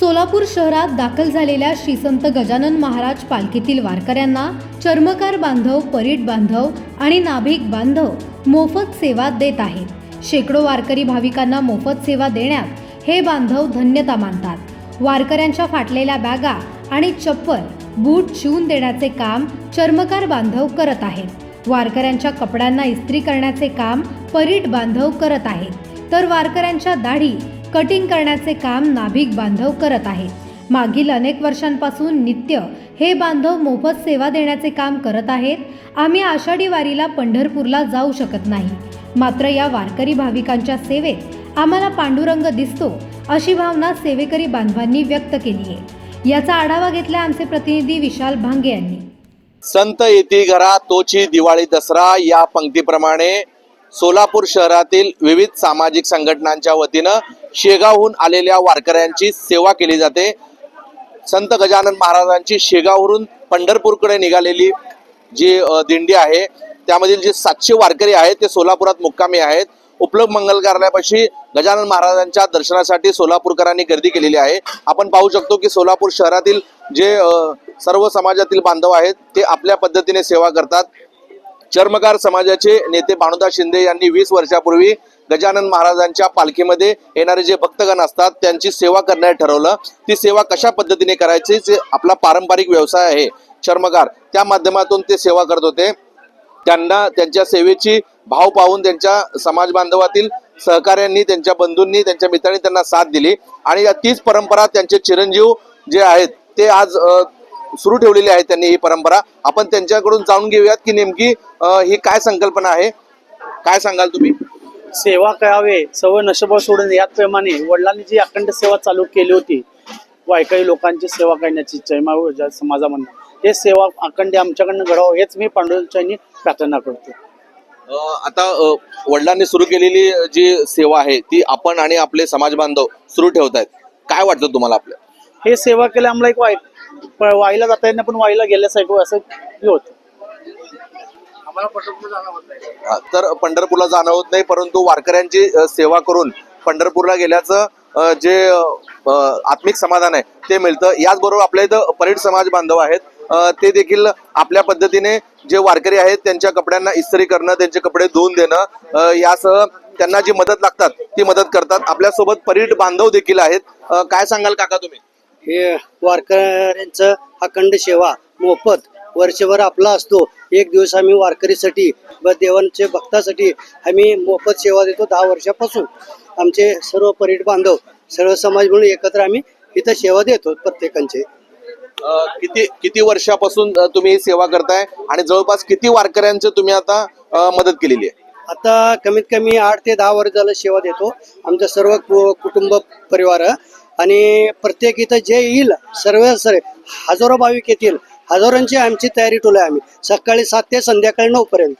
सोलापूर शहरात दाखल झालेल्या श्री संत गजानन महाराज पालखीतील वारकऱ्यांना चर्मकार बांधव परीट बांधव आणि नाभिक बांधव मोफत सेवा देत आहेत. शेकडो वारकरी भाविकांना मोफत सेवा देण्यात हे बांधव धन्यता मानतात. वारकऱ्यांच्या फाटलेल्या बॅगा आणि चप्पल बूट शिवून देण्याचे काम चर्मकार बांधव करत आहेत. वारकऱ्यांच्या कपड्यांना इस्त्री करण्याचे काम परीट बांधव करत आहेत. तर वारकऱ्यांच्या दाढी कटिंग करण्याचे काम नाभिक बांधव करत आहेत मागील अनेक वर्षांपासून नित्य हे बांधव मोफत सेवा देण्याचे काम करत आहेत. आम्ही आषाढी वारीला पंढरपूरला जाऊ शकत नाही. मात्र या वारकरी भाविकांच्या सेवेत आम्हाला पांडुरंग दिसतो अशी भावना सेवेकरी बांधवांनी व्यक्त केली आहे. याचा आढावा घेतला आमचे प्रतिनिधी विशाल भांगे यांनी. संत येती घरा तोची दिवाळी दसरा या पंक्तीप्रमाणे सोलापूर शहरातील विविध सामाजिक संघटनांच्या वतीनं शेगावहून आलेल्या वारकऱ्यांची सेवा केली जाते. संत गजानन महाराजांची शेगाववरून पंढरपूरकडे निघालेली जी दिंडी आहे त्यामधील जे सातशे वारकरी आहेत ते सोलापुरात मुक्कामी आहेत. उपलब्ध मंगल कार्यालयापाशी गजानन महाराजांच्या दर्शनासाठी सोलापूरकरांनी गर्दी केलेली आहे. आपण पाहू शकतो की सोलापूर शहरातील जे सर्व समाजातील बांधव आहेत ते आपल्या पद्धतीने सेवा करतात. चर्मकार समाजाचे नेते भानुदास शिंदे यांनी वीस वर्षापूर्वी गजानन महाराजांच्या पालखीमध्ये येणारे जे भक्तगण असतात त्यांची सेवा करण्यात ठरवलं. ती सेवा कशा पद्धतीने करायची जे आपला पारंपरिक व्यवसाय आहे चर्मकार त्या माध्यमातून ते सेवा करत होते. त्यांना त्यांच्या सेवेची भाव पाहून त्यांच्या समाज बांधवातील सहकाऱ्यांनी त्यांच्या बंधूंनी त्यांच्या मित्रांनी त्यांना साथ दिली. आणि या तीच परंपरा त्यांचे चिरंजीव जे आहेत ते आज सुरू ठेवलेली आहे त्यांनी ही परंपरा. आपण त्यांच्याकडून जाणून घेऊयात की नेमकी ही काय संकल्पना आहे. काय सांगाल तुम्ही? सेवा करावे सर्व नशब सोडून याच प्रेमाने वडिलांनी जी अखंड सेवा चालू केली होती वायकाई लोकांची सेवा करण्याची जयमाव समाजामधून हे सेवा अखंड आमच्याकडनं घडावं हेच मी पांडुरंगांनी प्रार्थना करतो. आता वडिलांनी सुरू केलेली जी सेवा आहे ती आपण आणि आपले समाज बांधव सुरू ठेवत आहेत काय वाटतं तुम्हाला आपल्या? हे सेवा केल्या आम्हाला एक वाई प- वाईला जाता येत पण वाईला गेल्यासारखं असं हे होतं. हा, तर पंढरपूरला जाणं होत नाही परंतु वारकऱ्यांची अ, सेवा करून पंढरपूरला गेल्याचं अ, जे अ, आत्मिक समाधान आहे ते मिळतं. याचबरोबर आपल्या इथं परेड समाज बांधव आहेत. अ, ते देखील आपल्या पद्धतीने जे वारकरी आहेत त्यांच्या कपड्यांना इस्त्री करणं त्यांचे कपडे धुवून देणं अ, यासह त्यांना जी मदत लागतात ती मदत करतात. आपल्यासोबत परीट बांधव देखील आहेत. अ, काय सांगाल काका तुम्ही? हे वारकऱ्यांचं अखंड सेवा मोफत वर्षभर आपला असतो. एक दिवस आम्ही वारकरीसाठी व देवांचे भक्तासाठी आम्ही मोफत सेवा देतो दहा वर्षापासून. आमचे सर्व परीट बांधव सर्व समाज म्हणून एकत्र आम्ही इथं सेवा देतो प्रत्येकांचे. किती किती वर्षापासून तुम्ही ही सेवा करताय? आणि जवळपास किती वारकऱ्यांचं तुम्ही आता मदत केलेली आहे? आता कमीत कमी आठ ते दहा वर्ष झालं सेवा देतो. आमचं सर्व कुटुंब परिवार आणि प्रत्येक इथं जे येईल सर्व सर्व हजारो भाविक येतील. हजारोंची आमची तयारी ठेवली आम्ही. सकाळी सात ते संध्याकाळी नऊ पर्यंत.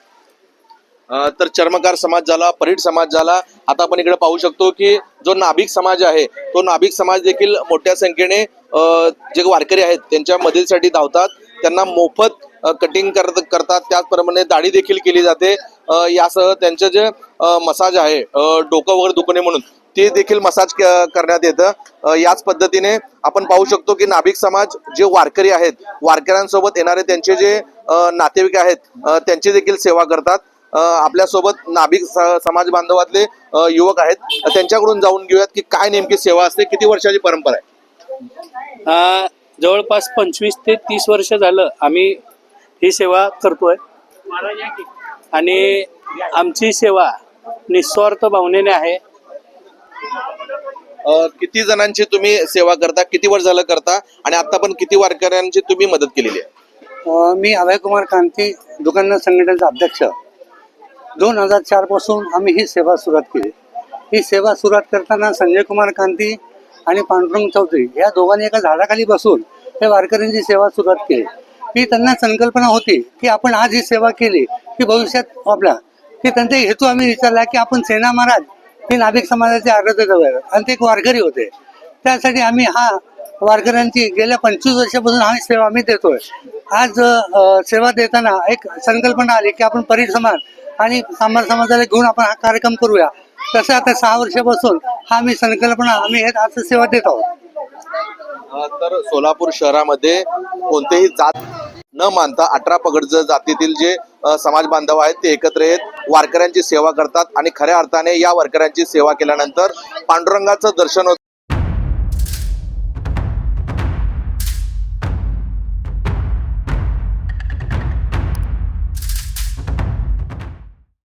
तर चर्मकार समाज झाला परीट समाज झाला. आता आपण इकडे पाहू शकतो की जो नाभिक समाज आहे तो नाभिक समाज देखील मोठ्या संख्येने जे वारकरी आहेत त्यांच्या मदतीसाठी धावतात. त्यांना मोफत कटिंग करत करतात. त्याचप्रमाणे दाढी देखील केली जाते. यासह त्यांचं जे मसाज आहे डोकं वगैरे दुखणे म्हणून ते देखील मसाज करण्यात येतं. याच पद्धतीने आपण पाहू शकतो की नाभिक समाज जे वारकरी आहेत वारकऱ्यांसोबत येणारे त्यांचे जे नातेवाईक आहेत त्यांची देखील सेवा करतात. आपल्यासोबत नाभिक समाज बांधवातले युवक आहेत. त्यांच्याकडून जाऊन घेऊयात की काय नेमकी सेवा असते किती वर्षाची परंपरा आहे? जवळपास पंचवीस ते तीस वर्ष झालं आम्ही ही सेवा करतोय. आणि आमची सेवा निस्वार्थ भावनेने आहे. किती जणांची तुम्ही सेवा करता? किती वर्ष झालं करता? आणि आता पण किती वारकऱ्यांची तुम्ही मदत केलेली आहे? मी अभय कुमार कांती दुकानदार संघटनेचा अध्यक्ष. दोन हजार चारपासून आम्ही ही सेवा सुरुवात केली. ही सेवा सुरुवात करताना संजय कुमार कांती आणि पांडुरंग चौधरी या दोघांनी एका झाडाखाली बसून हे वारकऱ्यांची सेवा सुरुवात केली. ही त्यांना संकल्पना होती की आपण आज ही सेवा केली की भविष्यात आपला की त्यांचा हेतू आम्ही विचारला की आपण सेना महाराज हे नाभिक समाजाचे आराध्य आहे. आणि ते एक वारकरी होते. त्यासाठी आम्ही हा वारकऱ्यांची गेल्या पंचवीस वर्षापासून हा सेवा आम्ही देतोय. आज सेवा देताना एक संकल्पना आली की आपण परीट समाज आणि कामगार समाजाला घेऊन आपण हा कार्यक्रम करूया. तसं आता सहा वर्षापासून हा आम्ही संकल्पना आम्ही हे आज सेवा देत आहोत. तर सोलापूर शहरामध्ये कोणतेही जात न मानता अठरा पगडज जातीतील जे समाज बांधव आहेत ते एकत्र येत वारकऱ्यांची सेवा करतात. आणि खऱ्या अर्थाने या वारकऱ्यांची सेवा केल्यानंतर पांडुरंगाचं दर्शन होतं.